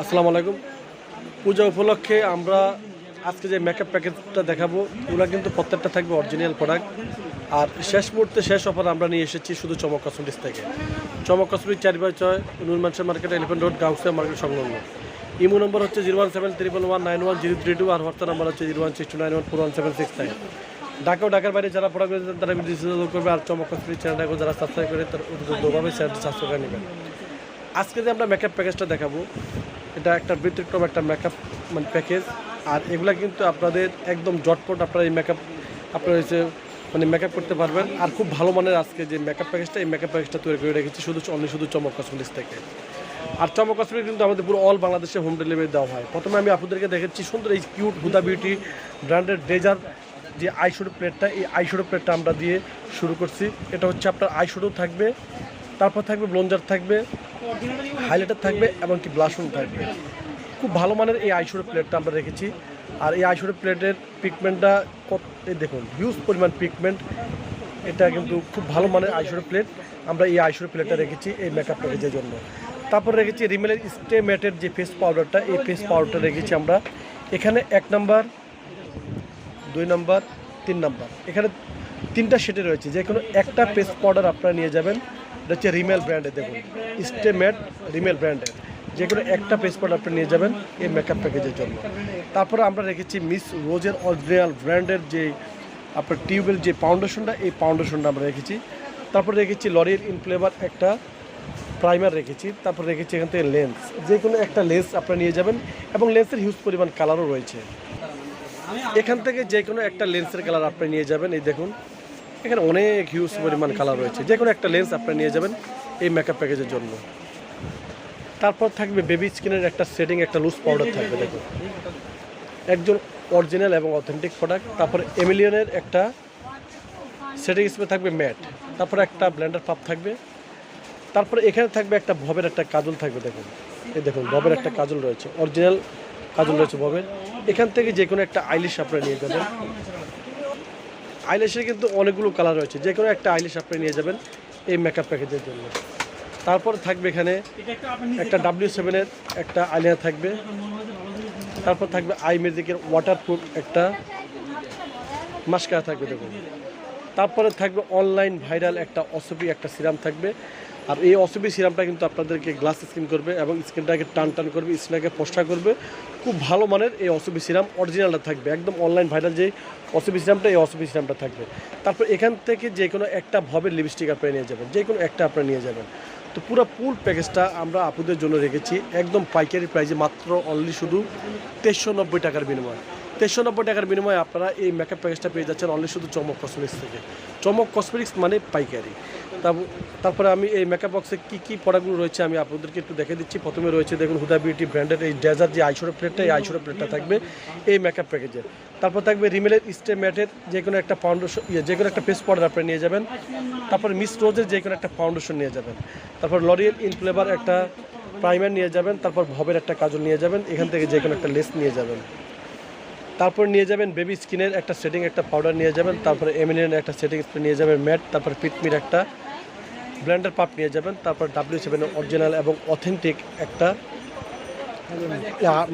আসসালামু আলাইকুম। পূজা উপলক্ষে আমরা আজকে যে মেকআপ প্যাকেজটা দেখাবো ওগুলো কিন্তু প্রত্যেকটা থাকবে অরিজিনাল প্রোডাক্ট আর শেষ মুহূর্তে শেষ অফার আমরা নিয়ে এসেছি শুধু চমক কসমেটিক্স থেকে। চমক কসমেটিক চারি বাই ছয় নুন Manasara market elephant road Gausia market সংলগ্ন। ইমো নম্বর হচ্ছে zero one seven triple one nine one zero three two আর হোয়াটসঅ্যাপ নাম্বার হচ্ছে zero one six two nine one four one seven six nine. Dhaka ও ঢাকার বাইরে যারা product তারা decision করবে আর চমক cosmetic চ্যানেলটাকে যারা সাবস্ক্রাইব করে তারা দ্রুতভাবে চ্যানেলটি সাবস্ক্রাইব করে নেবেন আজকে যে আমরা মেকআপ প্যাকেজটা দেখাবো এটা একটা ব্যতিক্রম একটা মেকআপ মানে প্যাকেজ আর এগুলা কিন্তু আপনাদের একদম জটপট আপনারা এই মেকআপ আপনারা হচ্ছে মানে মেকআপ করতে পারবেন। আর খুব ভালো মানের আজকে যে মেকআপ প্যাকেজটা এই মেকআপ প্যাকেজটা তৈরি করে রেখেছি শুধু অনলি শুধু চমক কসমেটিক্স থেকে। আর চমক কসমেটিক্স কিন্তু আমাদের পুরো অল বাংলাদেশে হোম ডেলিভারি দেওয়া হয়। প্রথমে আমি আপনাদেরকে দেখেছি সুন্দর এই কিউট হুদা বিউটি ব্র্যান্ডের ডেজার যে আইশ্যাডো প্লেটটা এই আইশ্যাডো প্লেটটা আমরা দিয়ে শুরু করছি। এটা হচ্ছে আপনার আইশ্যাডো থাকবে, তারপর থাকবে ব্লঞ্জার থাকবে হাইলাইটার থাকবে এবং কি থাকবে। খুব ভালো মানের এই আইশ্যাডো প্লেটটা আমরা রেখেছি। আর এই আইশ্যাডো প্লেটের পিগমেন্টটা কত দেখুন হিউজ পরিমাণ পিগমেন্ট এটা কিন্তু খুব ভালো মানের আইশ্যাডো প্লেট আমরা এই আইশ্যাডো প্লেটটা রেখেছি এই মেকআপ প্যাকেজের জন্য। তারপর রেখেছি রিমেলের স্টে ম্যাটের যে ফেস পাউডারটা এই ফেস পাউডারটা রেখেছি আমরা। এখানে এক নাম্বার দুই নাম্বার তিন নাম্বার এখানে তিনটা সেটে রয়েছে। যে কোনো একটা ফেস পাউডার আপনারা নিয়ে যাবেন। এটা হচ্ছে রিমেল ব্র্যান্ডের, দেখুন। স্টে ম্যাট রিমেল ব্র্যান্ডের। যে কোনো একটা পেস্ট পাউডার আপনি নিয়ে যাবেন এই মেকআপ প্যাকেজের জন্য। তারপরে আমরা রেখেছি মিস রোজের অরিজিনাল ব্র্যান্ডের যে আপনার টিউবের যে ফাউন্ডেশনটা এই ফাউন্ডেশনটা আমরা রেখেছি। তারপর রেখেছি লরির ইনফ্লেভার একটা প্রাইমার রেখেছি। তারপর রেখেছি এখান থেকে লেন্স যে কোনো একটা লেন্স আপনারা নিয়ে যাবেন এবং লেন্সের হিউজ পরিমাণ কালারও রয়েছে। এখান থেকে যে কোনো একটা লেন্সের কালার আপনি নিয়ে যাবেন, এই দেখুন। এখানে অনেক হিউজ পরিমাণ কালার রয়েছে। যে কোনো একটা লেন্স আপনি নিয়ে যাবেন এই মেকআপ প্যাকেজের জন্য। তারপর থাকবে বেবি স্কিনের একটা সেটিং একটা লুজ পাউডার থাকবে, দেখুন। একজন অরিজিনাল এবং অথেন্টিক প্রোডাক্ট তারপর এমিলিয়নের একটা সেটিং স্প্রে থাকবে ম্যাট তারপর একটা ব্ল্যান্ডার পাপ থাকবে। তারপরে এখানে থাকবে একটা ভবের একটা কাজল থাকবে, দেখুন। এই দেখুন, ভবের একটা কাজল রয়েছে। অরিজিনাল কাজল রয়েছে ভবের। এখান থেকে যে কোনো একটা আইলিশ আপনারা নিয়ে যাবেন। আইলিশের কিন্তু অনেকগুলো কালার রয়েছে। যে কোনো একটা আইলিশ আপনি নিয়ে যাবেন এই মেকআপ প্যাকেজের জন্য। তারপর থাকবে এখানে একটা ডাব্লিউ সেভেনের একটা আইলাইনার থাকবে। তারপর থাকবে আই ম্যাজিকের ওয়াটারপ্রুফ একটা মাস্কারা থাকবে দেখুন। তারপরে থাকবে অনলাইন ভাইরাল একটা অসুবি একটা সিরাম থাকবে। আর এই অসবি সিরামটা কিন্তু আপনাদেরকে গ্লাস স্কিন করবে এবং স্কিনটাকে টান টান করবে স্কিনটাকে ফসা করবে। খুব ভালো মানের এই অসবি সিরাম অরিজিনালটা থাকবে। একদম অনলাইন ভাইরাল যে অসবি সিরামটা, এই অসবি সিরামটা থাকবে। তারপর এখান থেকে যে কোনো একটা ভবের লিপস্টিক আপনারা নিয়ে যাবেন। যে কোনো একটা আপনারা নিয়ে যাবেন। তো পুরো ফুল প্যাকেজটা আমরা আপুদের জন্য রেখেছি। একদম পাইকারি প্রাইসে মাত্র অনলি শুধু তেইশশো নব্বই টাকার বিনিময়। তেইশশো নব্বই টাকার বিনিময়ে আপনারা এই মেকআপ প্যাকেজটা পেয়ে যাচ্ছেন অনলি শুধু চমক কসমেটিক্স থেকে। চমক কসমেটিক্স মানে পাইকারি। তারপ- তারপরে আমি এই মেকআপ বক্সে কী কী প্রোডাক্টগুলো রয়েছে আমি আপনাদেরকে একটু দেখে দিচ্ছি। প্রথমে রয়েছে দেখুন হুদা বিউটি ব্র্যান্ডের এই ডেজার যে আইশোরো প্লেটটা এই আইশোরো প্লেটটা থাকবে এই মেকআপ প্যাকেজে তারপর থাকবে রিমেলের স্টে ম্যাটের যে কোনো একটা ফাউন্ডেশন ইয়ে যে কোনো একটা পেস্ট পাউডার আপনি নিয়ে যাবেন। তারপর মিস রোজের যে কোনো একটা ফাউন্ডেশন নিয়ে যাবেন। তারপর লরিয়েল ইনফ্লেভার একটা প্রাইমার নিয়ে যাবেন। তারপর ভবের একটা কাজল নিয়ে যাবেন। এখান থেকে যে কোনো একটা লেস নিয়ে যাবেন। তারপর নিয়ে যাবেন বেবি স্কিনের একটা সেটিং একটা পাউডার নিয়ে যাবেন তারপরে এমিলিয়নের একটা সেটিং স্প্রে নিয়ে যাবেন ম্যাট তারপর পিটমির একটা ব্ল্যান্ডার পাপ নিয়ে যাবেন তারপর ডাব্লিউ সেভেন অরিজিনাল এবং অথেন্টিক একটা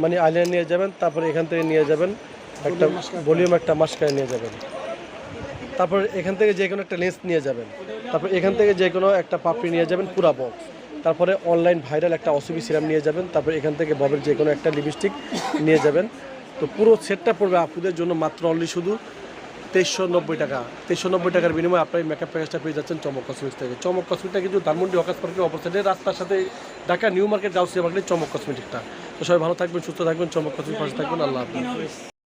মানে আইলাইন নিয়ে যাবেন তারপরে এখান থেকে নিয়ে যাবেন একটা ভলিউম একটা। মাস্কারা নিয়ে যাবেন। তারপর এখান থেকে যে কোনো একটা লেন্স নিয়ে যাবেন। তারপর এখান থেকে যে কোনো একটা পাপড়ি নিয়ে যাবেন পুরা বক্স তারপরে অনলাইন ভাইরাল একটা অসুবি সিরাম নিয়ে যাবেন তারপর এখান থেকে ববের যে কোনো একটা লিপস্টিক নিয়ে যাবেন। তো পুরো সেটটা পড়বে আপুদের জন্য মাত্র অনলি শুধু তেইশশো নব্বই টাকা। তেইশশো নব্বই টাকার বিনিময়ে আপনার মেকআপ প্যাকেজটা পেয়ে যাচ্ছেন চমক কসমেটিক্স থেকে। চমক কসমেটিকটা কিন্তু ধানমন্ডি হকাস পার্কের অপোজিটে রাস্তার সাথে Dhaka new market Gausia market চমক কসমেটিকটা তো সবাই ভালো থাকবেন, সুস্থ থাকবেন, চমক কসমেটিক থাকবেন, আল্লাহ হাফিজ।